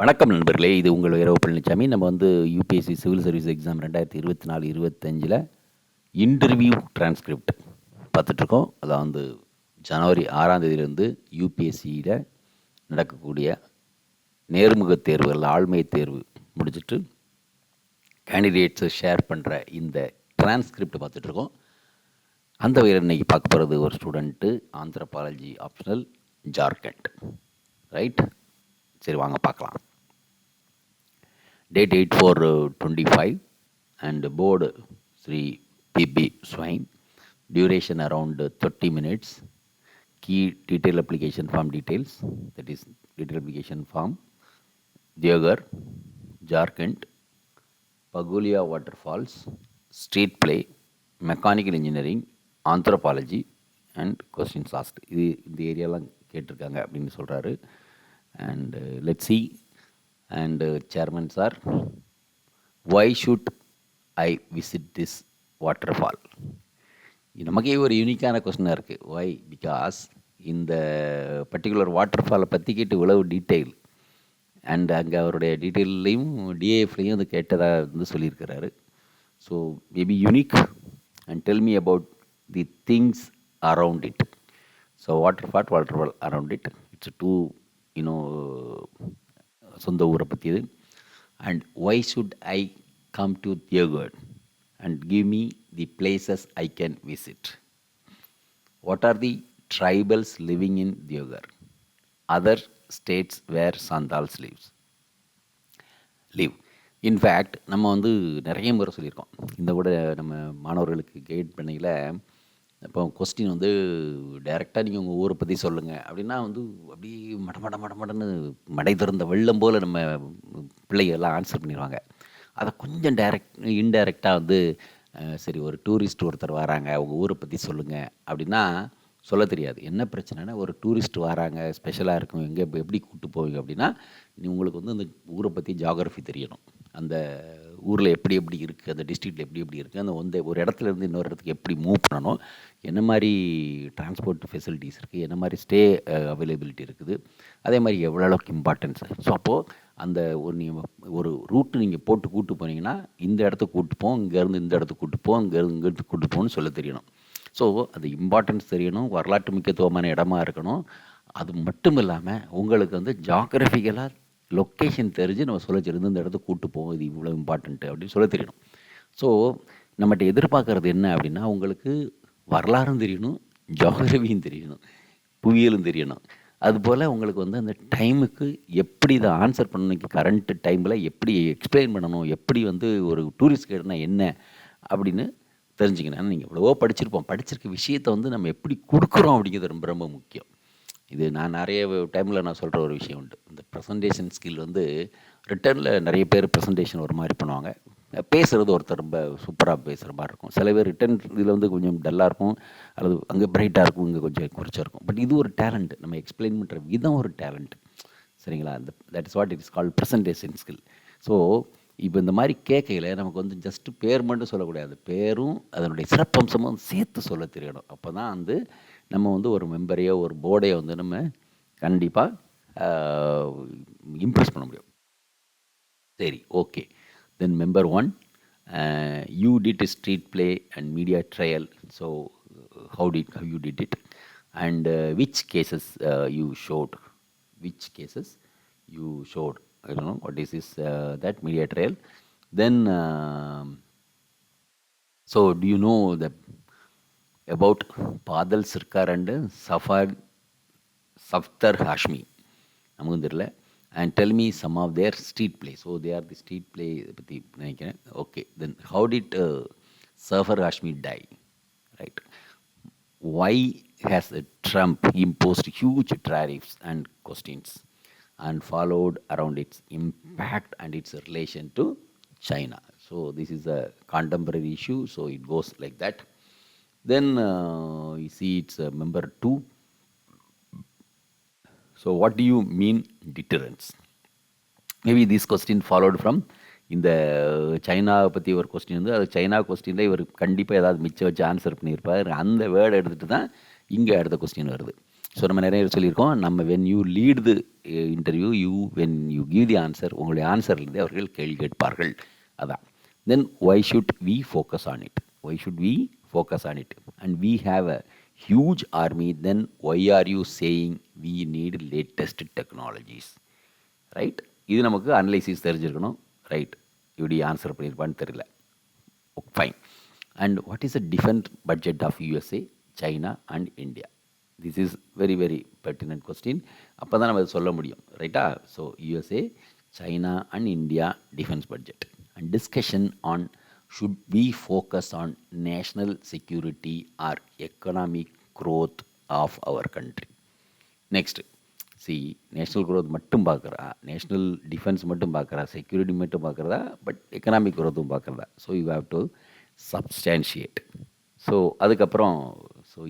வணக்கம் நண்பர்களே இது உங்கள் இரவு பழனிசாமி நம்ம வந்து யூபிஎஸ்சி சிவில் சர்வீஸ் எக்ஸாம் ரெண்டாயிரத்தி இருபத்தி நாலு இருபத்தஞ்சில் இன்டர்வியூ டிரான்ஸ்கிரிப்ட் பார்த்துட்ருக்கோம். அதான் வந்து ஜனவரி ஆறாம் தேதியிலேருந்து யூபிஎஸ்சியில் நடக்கக்கூடிய நேர்முக தேர்வுகள் ஆழ்மை தேர்வு முடிச்சுட்டு கேண்டிடேட்ஸை ஷேர் பண்ணுற இந்த டிரான்ஸ்கிரிப்ட் பார்த்துட்ருக்கோம். அந்த வகையில் இன்றைக்கி பார்க்க போகிறது ஒரு student anthropology optional Jharkhand right சரி வாங்க பார்க்கலாம். date eight four twenty five and board Sri P P Swain duration around thirty minutes key detail application form details that is detail application form Deogar, Jharkhand, Pagulia waterfalls, street play, mechanical engineering, anthropology and questions asked இது இந்த ஏரியாலாம் கேட்டிருக்காங்க அப்படின்னு சொல்கிறாரு and let see And chairman sir why should I visit this waterfall நமக்கே ஒரு யூனிக்கான கொஸ்டினாக இருக்குது ஒய் பிகாஸ் இந்த பர்டிகுலர் வாட்டர் ஃபாலை பற்றி கேட்டு இவ்வளவு டீட்டெயில் அண்ட் அங்கே அவருடைய டீட்டெயிலையும் டிஏஎஃப்லையும் அது கேட்டதாக வந்து சொல்லியிருக்கிறாரு. So maybe unique and tell me about the things around it so water fat water fall around it it's to your own சொந்த ஊரை பற்றியது and why should I come to Deoghar and give me the places I can visit what are the tribals living in Deoghar other states where Santhals lives live in fact நம்ம வந்து நிறைய முறை சொல்லியிருக்கோம் இந்த கூட நம்ம மாணவர்களுக்கு கைட் பண்ணையில் இப்போ கொஸ்டின் வந்து டைரெக்டாக நீங்கள் உங்கள் ஊரை பற்றி சொல்லுங்கள் அப்படின்னா வந்து அப்படியே மட மட மட மடன்னு மடை திறந்த வெள்ளம் போல் நம்ம பிள்ளைகள்லாம் ஆன்சர் பண்ணிடுவாங்க. அதை கொஞ்சம் டைரக்ட் இன்டைரக்டாக வந்து சரி ஒரு டூரிஸ்ட் ஒருத்தர் வராங்க உங்கள் ஊரை பற்றி சொல்லுங்கள் அப்படின்னா சொல்ல தெரியாது. என்ன பிரச்சனைனா ஒரு டூரிஸ்ட் வராங்க ஸ்பெஷலாக இருக்கும் எங்கே இப்போ எப்படி கூப்பிட்டு போவீங்க அப்படின்னா நீ உங்களுக்கு வந்து அந்த ஊரை பற்றி ஜாகிரஃபி தெரியணும். அந்த ஊரில் எப்படி எப்படி இருக்குது அந்த டிஸ்ட்ரிக்டில் எப்படி எப்படி இருக்குது அந்த வந்து ஒரு இடத்துல இருந்து இன்னொரு இடத்துக்கு எப்படி மூவ் பண்ணணும் என்ன மாதிரி டிரான்ஸ்போர்ட் ஃபெசிலிட்டிஸ் இருக்குது என்ன மாதிரி ஸ்டே அவைலபிலிட்டி இருக்குது அதே மாதிரி எவ்வளோ அளவுக்கு இம்பார்ட்டன்ஸ் ஸோ அப்போது அந்த ஒரு நீங்கள் ஒரு ரூட்டு நீங்கள் போட்டு கூட்டு போனீங்கன்னா இந்த இடத்துக்கு கூட்டு போம் இங்கேருந்து இந்த இடத்துக்கு கூட்டு போம் இங்கேருந்து இங்கே கூட்டு போகணும்னு சொல்ல தெரியணும். ஸோ அது இம்பார்ட்டன்ஸ் தெரியணும் வரலாற்று முக்கியத்துவமான இடமா இருக்கணும். அது மட்டும் இல்லாமல் உங்களுக்கு வந்து ஜாகிரபிக்கலாக லொக்கேஷன் தெரிஞ்சு நம்ம சொல்ல தெரிஞ்சு இந்த இடத்துக்கு கூட்டு போவோம் இது இவ்வளோ இம்பார்ட்டண்ட்டு அப்படின்னு சொல்ல தெரியணும். ஸோ நம்மகிட்ட எதிர்பார்க்கறது என்ன அப்படின்னா உங்களுக்கு வரலாறும் தெரியணும் ஜோகிரபியும் தெரியணும் புவியியலும் தெரியணும். அதுபோல் உங்களுக்கு வந்து அந்த டைமுக்கு எப்படி இதை ஆன்சர் பண்ணணும் கரண்ட்டு டைமில் எப்படி எக்ஸ்பிளைன் பண்ணணும் எப்படி வந்து ஒரு டூரிஸ்ட் கைடுனா என்ன அப்படின்னு தெரிஞ்சுக்கணும் நீங்கள் எவ்வளவோ படிச்சிருப்போம். படிச்சிருக்க விஷயத்தை வந்து நம்ம எப்படி கொடுக்குறோம் அப்படிங்கிறது ரொம்ப ரொம்ப முக்கியம். இது நான் நிறைய டைமில் நான் சொல்கிற ஒரு விஷயம் உண்டு. இந்த ப்ரெசன்டேஷன் ஸ்கில் வந்து ரிட்டர்னில் நிறைய பேர் ப்ரெசன்டேஷன் ஒரு மாதிரி பண்ணுவாங்க. பேசுகிறது ஒருத்தர் ரொம்ப சூப்பராக பேசுகிற மாதிரி இருக்கும். சில பேர் ரிட்டன் இதில் வந்து கொஞ்சம் டல்லாக இருக்கும். அல்லது அங்கே பிரைட்டாக இருக்கும் இங்கே கொஞ்சம் குறைச்சா இருக்கும். பட் இது ஒரு டேலண்ட் நம்ம எக்ஸ்பிளைன் பண்ணுற விதம் ஒரு டேலண்ட் சரிங்களா? அந்த that is what it is call presentation skill so இப்போ இந்த மாதிரி கேட்கையில் நமக்கு வந்து ஜஸ்ட்டு பேர் மட்டும் சொல்லக்கூடாது. பேரும் அதனுடைய சிறப்பம்சமும் சேர்த்து சொல்ல தெரியணும். அப்போ தான் வந்து நம்ம வந்து ஒரு மெம்பரையோ ஒரு போர்டையோ வந்து நம்ம கண்டிப்பாக இம்ப்ரெஸ் பண்ண முடியும் சரி okay then member one you did street play and media trial so how did how you did it and which cases you showed which cases you showed I don't know what is this uh, that media trial then um, so do you know the about Padal Sirkar and Safar Saftar Hashmi நமக்கும் தெரியல and tell me some of their street play so they are the street play பற்றி நினைக்கிறேன் okay then how did Safdar Hashmi die right why has Trump imposed huge tariffs and questions and followed around its impact and its relation to China. So this is a contemporary issue, so it goes like that. Then uh, you see it's uh, member two. So what do you mean deterrence maybe this question followed from இந்த சைனாவை பற்றி ஒரு question வந்து அது China கொஸ்டினில் இவர் கண்டிப்பாக ஏதாவது மிச்சம் வச்சு ஆன்சர் பண்ணியிருப்பார். அந்த வேர்டை எடுத்துகிட்டு தான் இங்கே அடுத்த கொஸ்டின் வருது. ஸோ நம்ம நிறைய பேர் சொல்லியிருக்கோம் நம்ம when you lead the interview you when you give the answer உங்களுடைய ஆன்சர்லேருந்து அவர்கள் கேள்வி கேட்பார்கள். அதான். Then why should we focus on it why should we focus on it and we have a huge army then why are you saying we need latest technologies right இது நமக்கு analysis தெரிஞ்சிருக்கணும். Right இப்படி answer பண்ணியிருப்பான்னு தெரியல. Fine and what is a defence budget of USA China and India this is very very pertinent question அப்போ தான் நம்ம அதை சொல்ல முடியும். ரைட்டா so USA China and India defence budget and discussion on should we focus on national security or economic growth of our country Next, see national growth மட்டும் பார்க்குறா national defence மட்டும் பார்க்குறா செக்யூரிட்டி மட்டும் பார்க்குறதா பட் எக்கனாமிக் க்ரோத்தும் பார்க்குறதா. So you have to substantiate so அதுக்கப்புறம் so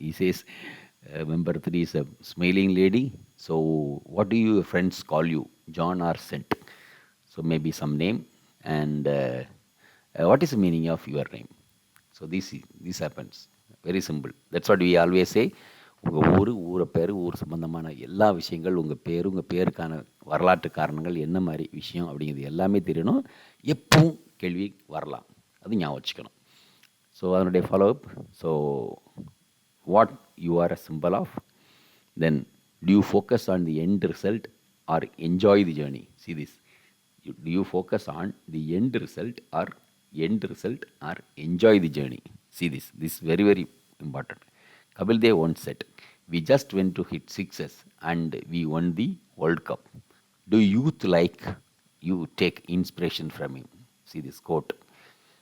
he says member three is a smiling lady so what do you friends call you John or sent so maybe some name and what is meaning of your name so this this happens very simple that's what we always a உங்கள் ஊர் ஊரை பேர் ஊர் சம்மந்தமான எல்லா விஷயங்கள் உங்கள் பேர் உங்கள் பேருக்கான வரலாற்று காரணங்கள் என்ன மாதிரி விஷயம் அப்படிங்கிறது எல்லாமே தெரியணும். எப்பவும் கேள்வி வரலாம். அது ஞாபகம் வச்சுக்கணும். ஸோ அதனுடைய follow up so what you are a simple of then do you focus on the end result or enjoy the journey see this this. You, do you focus on the end end result or enjoy the journey. See this. This is very very important. Kapil dev once said we just went to hit sixes and we won the world cup. Do youth like you take inspiration from him? See this quote.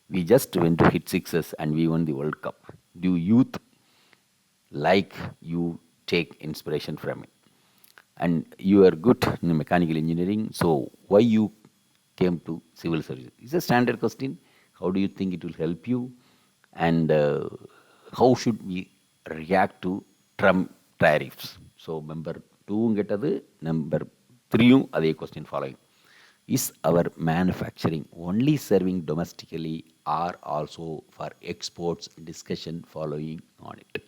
We just went to hit sixes and we won the world cup. Do youth like you take inspiration from it and you are good in mechanical engineering so why you came to civil service? It's a standard question how do you think it will help you and uh, how should we react to trump tariffs so number 2 கெட்டது number 3 அதே question following is our manufacturing only serving domestically or also for exports discussion following on it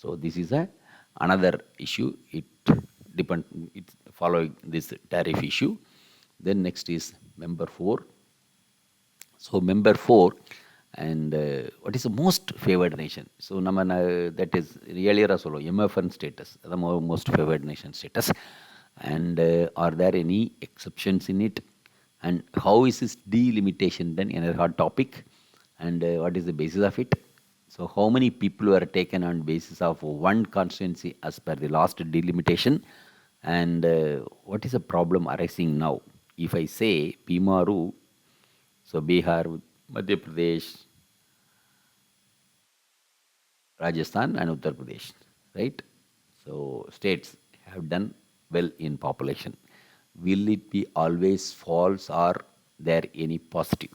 so this is a another issue. It depend it's following this tariff issue. Then next is member four. So member four, and uh, what is the most favored nation? So நம்ம ந- that is earlier சொல்லுவோம் MFN status, the mo- most favored nation status. And uh, are there any exceptions in it? And how is this delimitation done? Another hot topic. And uh, what is the basis of it? So how many people were taken on basis of one constituency as per the last delimitation? And uh, what is the problem arising now? If I say Pimaru, so Bihar, Madhya Pradesh, Rajasthan and Uttar Pradesh, right? So states have done well in population. Will it be always false or there any positive?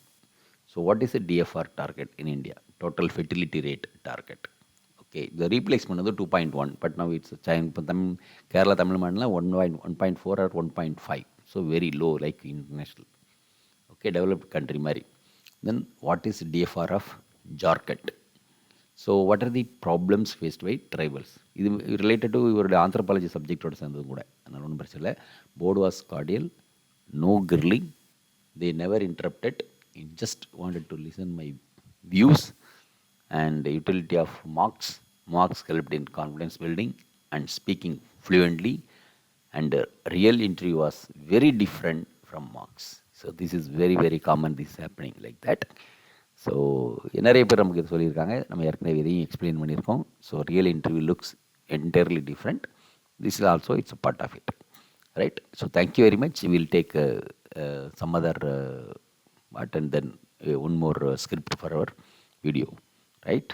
So what is the DFR target in India? Total fertility rate target. Okay, the replacement of the 2.1, but now it's China, Tamil, Kerala, Tamil Nadu, 1.4 or 1.5. So very low like international. Okay, developed country மாதிரி. Then what is DFR of Jharkhand? So what are the problems faced by tribals இது related to இவருடைய anthropology சப்ஜெக்டோட சேர்ந்ததும் கூட. அதனால் ஒன்றும் பிரச்சனை இல்லை. Board was cordial no grilling they never interrupted it just wanted to listen my views and utility of marks marks helped in confidence building and speaking fluently and real interview was very different from marks so this is very very common this happening like that so நிறைய பேர் நமக்கு இது சொல்லியிருக்காங்க. நம்ம ஏற்கனவே இதையும் explain பண்ணியிருக்கோம். So real interview looks entirely different this is also it's a part of it right so thank you very much will take some other at and then one more script for our video right